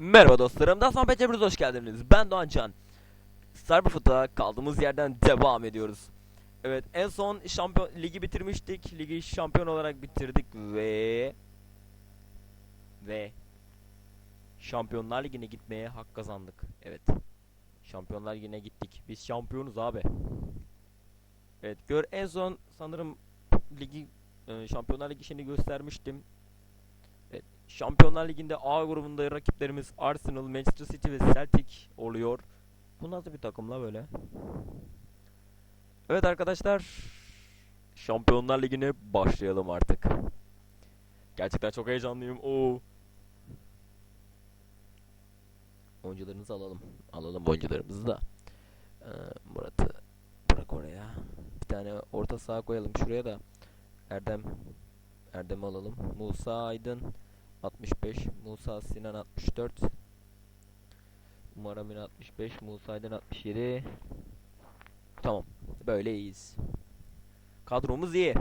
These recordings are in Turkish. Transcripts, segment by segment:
Merhaba dostlarım, Dasman Peçebrüz hoş geldiniz. Ben Doğan Can. Cyberfoot'a kaldığımız yerden devam ediyoruz. Evet, en son şampiyon ligi bitirmiştik. Ligi şampiyon olarak bitirdik ve ve Şampiyonlar Ligi'ne gitmeye hak kazandık. Evet. Şampiyonlar Ligi'ne gittik. Biz şampiyonuz abi. Evet, gör en son sanırım ligi e, Şampiyonlar Ligi şeyini göstermiştim. Şampiyonlar Ligi'nde A grubunda rakiplerimiz Arsenal, Manchester City ve Celtic oluyor. Bu nasıl bir takım la böyle? Evet arkadaşlar, Şampiyonlar Ligi'ne başlayalım artık. Gerçekten çok heyecanlıyım. Oo. Oyuncularımızı alalım. Alalım oyuncularımızı da. Ee, Murat'ı bırak oraya. Bir tane orta saha koyalım şuraya da. Erdem Erdem'i alalım. Musa Aydın 65, Musa Sinan 64, Umar Amin 65, Musa Aydın 67. Tamam. Böyle iyiyiz. Kadromuz iyi.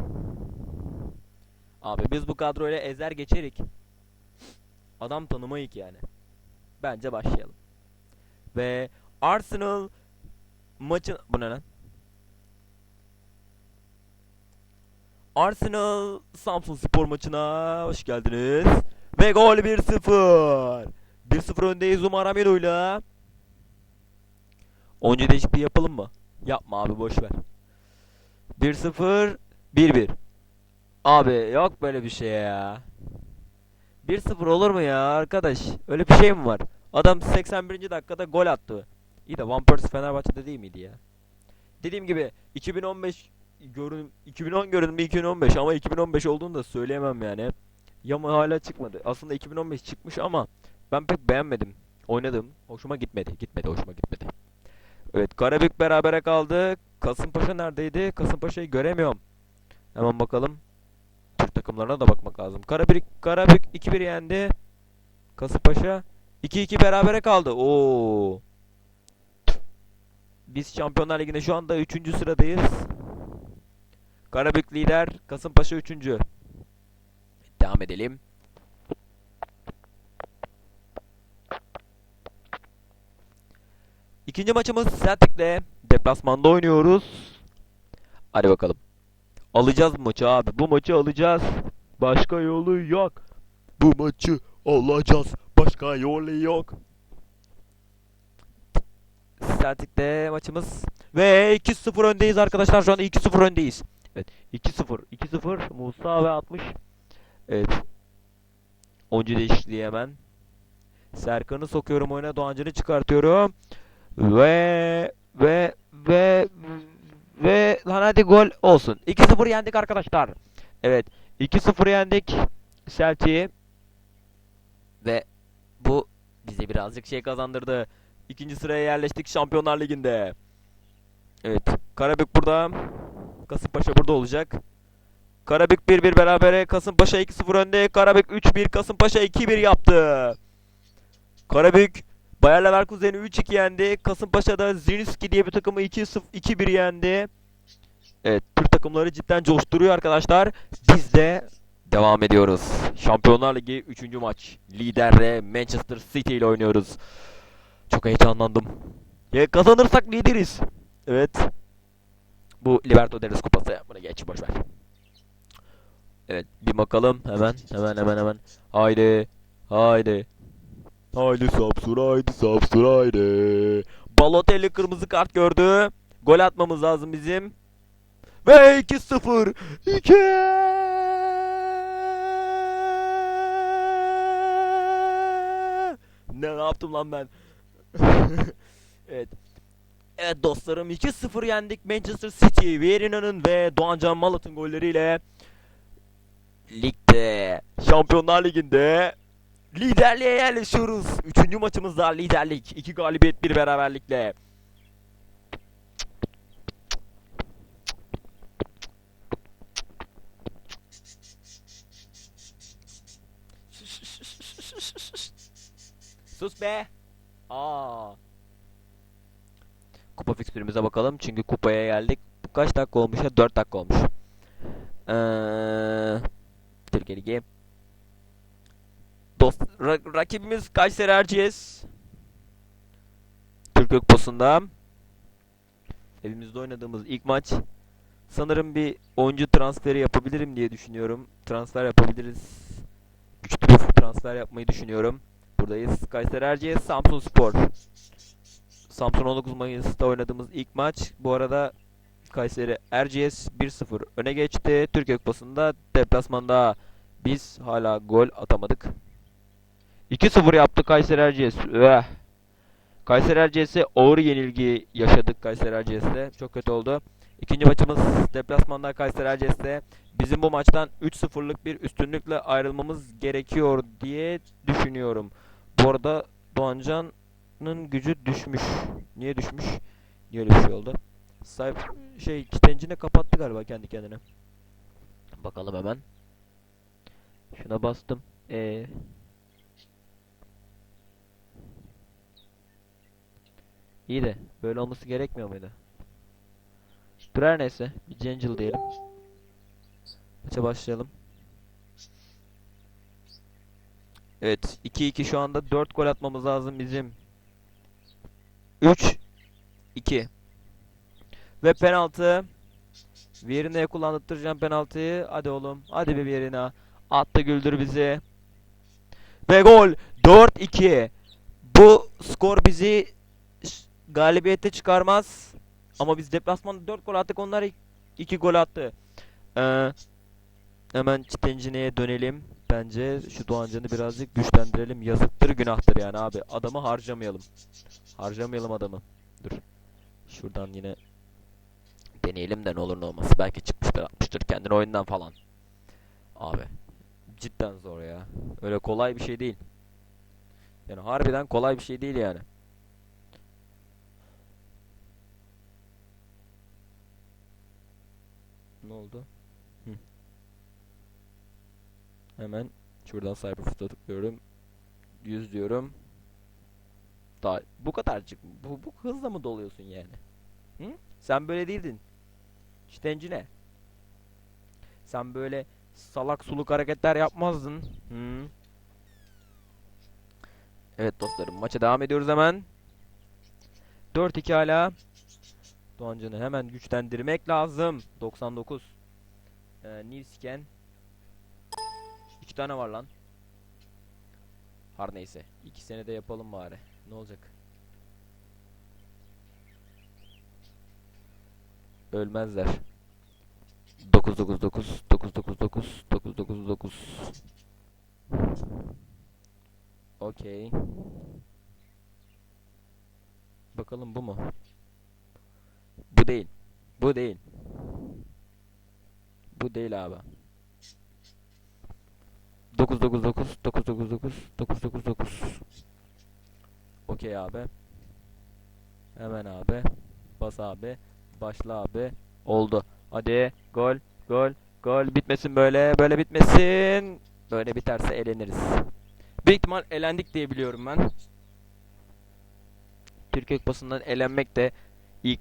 Abi biz bu kadroyla ezer geçerik. Adam tanımayık yani. Bence başlayalım. Ve Arsenal maçın... Bu ne lan? Arsenal Samsun Spor maçına hoş geldiniz. Ve gol 1-0. 1-0 öndeyiz Umar Amiro'yla. Oyuncu değişikliği yapalım mı? Yapma abi boş ver. 1-0 1-1. Abi yok böyle bir şey ya. 1-0 olur mu ya arkadaş? Öyle bir şey mi var? Adam 81. dakikada gol attı. İyi de Van Persie Fenerbahçe'de değil miydi ya? Dediğim gibi 2015 görün 2010 görünümü 2015 ama 2015 olduğunu da söyleyemem yani. Yama hala çıkmadı. Aslında 2015 çıkmış ama ben pek beğenmedim. Oynadım. Hoşuma gitmedi. Gitmedi, hoşuma gitmedi. Evet, Karabük berabere kaldı. Kasımpaşa neredeydi? Kasımpaşa'yı göremiyorum. Hemen bakalım. Türk takımlarına da bakmak lazım. Karabük Karabük 2-1 yendi. Kasımpaşa 2-2 berabere kaldı. Oo. Biz Şampiyonlar Ligi'nde şu anda 3. sıradayız. Karabük lider, Kasımpaşa 3. Devam edelim. İkinci maçımız Celtic'le deplasmanda oynuyoruz. Hadi bakalım. Alacağız bu maçı abi. Bu maçı alacağız. Başka yolu yok. Bu maçı alacağız. Başka yolu yok. Celtic'te maçımız ve 2-0 öndeyiz arkadaşlar. Şu anda 2-0 öndeyiz. Evet 2-0 2-0 Musa ve 60 Evet. Oyuncu değişikliği hemen. Serkan'ı sokuyorum oyuna. Doğancı'nı çıkartıyorum. Ve Ve Ve Ve Lan hadi gol olsun. 2-0 yendik arkadaşlar. Evet 2-0 yendik Celtic'i. Ve Bu Bize birazcık şey kazandırdı. İkinci sıraya yerleştik Şampiyonlar Ligi'nde. Evet Karabük burada. Kasımpaşa burada olacak. Karabük 1-1 berabere. Kasımpaşa 2-0 önde. Karabük 3-1. Kasımpaşa 2-1 yaptı. Karabük Bayer Leverkusen'i 3-2 yendi. Kasımpaşa'da Zrinski diye bir takımı 2-1 yendi. Evet, Türk takımları cidden coşturuyor arkadaşlar. Biz de devam ediyoruz. Şampiyonlar Ligi 3. maç. Liderle Manchester City ile oynuyoruz. Çok heyecanlandım. Ya kazanırsak lideriz. Evet. Bu Libertadores kupası. Bunu geç boş ver. Evet bir bakalım hemen hemen hemen hemen. Haydi. Haydi. Haydi Samsun haydi Samsun haydi. Balotelli kırmızı kart gördü. Gol atmamız lazım bizim. Ve 2-0. 2 Ne, yaptım lan ben? evet. Evet dostlarım 2-0 yendik Manchester City, Vierina'nın ve Doğancan Malat'ın golleriyle Ligde, Şampiyonlar Ligi'nde liderliğe yerleşiyoruz. Üçüncü maçımızda liderlik. iki galibiyet bir beraberlikle. Sus be. Aa. Kupa fikstürümüze bakalım. Çünkü kupaya geldik. Kaç dakika olmuş ya? 4 dakika olmuş. Ee, Türkiye Ligi. Dost, ra- rakibimiz Kayseri Erciyes. Türk Posunda. Evimizde oynadığımız ilk maç. Sanırım bir oyuncu transferi yapabilirim diye düşünüyorum. Transfer yapabiliriz. Güçlü bir transfer yapmayı düşünüyorum. Buradayız. Kayseri Erciyes, Samsun Spor. Samsun 19 Mayıs'ta oynadığımız ilk maç. Bu arada Kayseri Erciyes 1-0 öne geçti. Türkiye Kupası'nda deplasmanda biz hala gol atamadık. 2-0 yaptı Kayseri Erciyes. Üeh. Kayseri Erciyes'e ağır yenilgi yaşadık Kayseri Erciyes'te. Çok kötü oldu. İkinci maçımız deplasmanda Kayseri Erciyes'te. Bizim bu maçtan 3-0'lık bir üstünlükle ayrılmamız gerekiyor diye düşünüyorum. Bu arada Doğancan'ın gücü düşmüş. Niye düşmüş? Niye öyle bir şey oldu? Sahip şey kitencini kapattı galiba kendi kendine. Bakalım hemen. Şuna bastım. Ee. İyi de böyle olması gerekmiyor muydu? Dur her neyse. Bir Angel diyelim. Maça başlayalım. Evet. 2-2 şu anda 4 gol atmamız lazım bizim. 3 2 Ve penaltı. Vierine kullandıracağım penaltıyı. Hadi oğlum. Hadi bir Vierine. Attı güldür bizi. Ve gol. 4-2. Bu skor bizi galibiyete çıkarmaz. Ama biz deplasmanda 4 gol attık. Onlar 2 gol attı. Ee, hemen Çitencine'ye dönelim. Bence şu Doğancan'ı birazcık güçlendirelim. Yazıktır günahtır yani abi. Adamı harcamayalım. Harcamayalım adamı. Dur. Şuradan yine deneyelim de ne olur ne olmaz. Belki çıkmıştır atmıştır kendini oyundan falan. Abi. Cidden zor ya. Öyle kolay bir şey değil. Yani harbiden kolay bir şey değil yani. Ne oldu? Hı. Hemen şuradan Cyberfoot'a tıklıyorum. 100 diyorum. Daha bu kadarcık? Bu, bu hızla mı doluyorsun yani? Hı? Sen böyle değildin. Çitenci ne? Sen böyle salak suluk hareketler yapmazdın. Hı? Evet dostlarım maça devam ediyoruz hemen. 4-2 hala. Doğancan'ı hemen güçlendirmek lazım. 99. Ee, scan. 2 tane var lan. Har neyse. İki sene de yapalım bari. Ne olacak? Ölmezler. 999 999 999 Okey. Bakalım bu mu? Bu değil. Bu değil. Bu değil abi. 999 999 999 Okey abi. Hemen abi. Bas abi. Başla abi. Oldu. Hadi gol gol gol bitmesin böyle. Böyle bitmesin. Böyle biterse eleniriz. Büyük ihtimal elendik diye biliyorum ben. Türkiye Kupası'ndan elenmek de ilk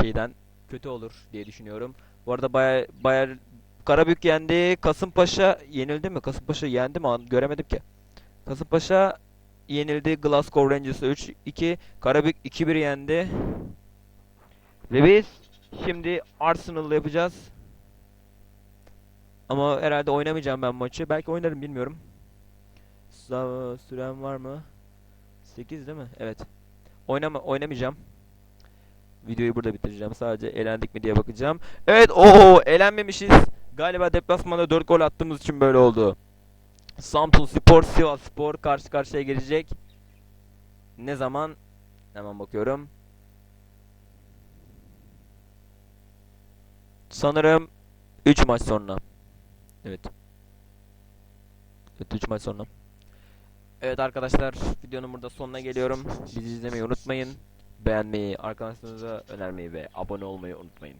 şeyden kötü olur diye düşünüyorum. Bu arada baya baya Karabük yendi. Kasımpaşa yenildi mi? Kasımpaşa yendi mi? An- Göremedim ki. Kasımpaşa yenildi. Glasgow Rangers'a 3-2. Karabük 2-1 yendi. Ve biz şimdi Arsenal'la yapacağız. Ama herhalde oynamayacağım ben maçı. Belki oynarım bilmiyorum. Süren var mı? 8 değil mi? Evet. Oynama oynamayacağım. Videoyu burada bitireceğim. Sadece elendik mi diye bakacağım. Evet, o elenmemişiz. Galiba deplasmanda 4 gol attığımız için böyle oldu. Samsun Spor, Sivas Spor karşı karşıya gelecek. Ne zaman? Hemen bakıyorum. Sanırım 3 maç sonra. Evet. Evet 3 maç sonra. Evet arkadaşlar videonun burada sonuna geliyorum. Bizi izlemeyi unutmayın. Beğenmeyi, arkadaşlarınıza önermeyi ve abone olmayı unutmayın.